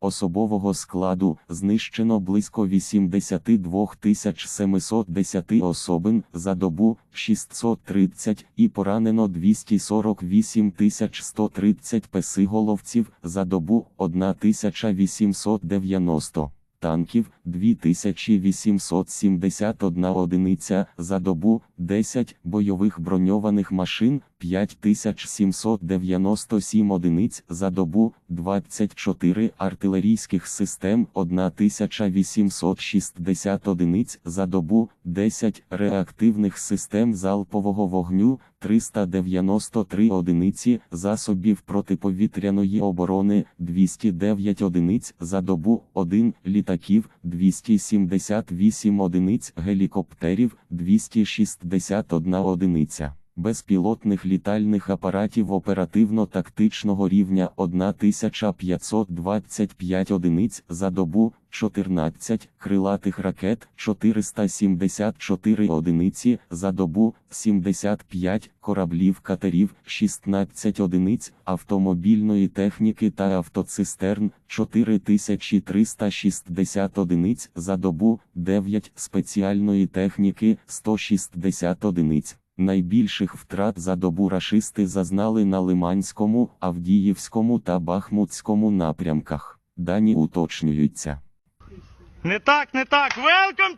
Особового складу знищено близько 82 710 особин за добу 630 і поранено 248 130 песиголовців за добу 1890 танків 2871 одиниця за добу, 10 бойових броньованих машин 5797 одиниць за добу, 24 артилерійських систем 1860 одиниць за добу, 10 реактивних систем залпового вогню 393 одиниці засобів протиповітряної оборони 209 одиниць за добу, 1 літаків 278 одиниць гелікоптерів 261 одиниця. Безпілотних літальних апаратів оперативно-тактичного рівня 1525 одиниць за добу, 14 крилатих ракет 474 одиниці за добу, 75 кораблів катерів 16 одиниць автомобільної техніки та автоцистерн 4360 одиниць за добу, 9 спеціальної техніки 160 одиниць. Найбільших втрат за добу рашисти зазнали на Лиманському, Авдіївському та Бахмутському напрямках. Дані уточнюються. Не так, не так. Велком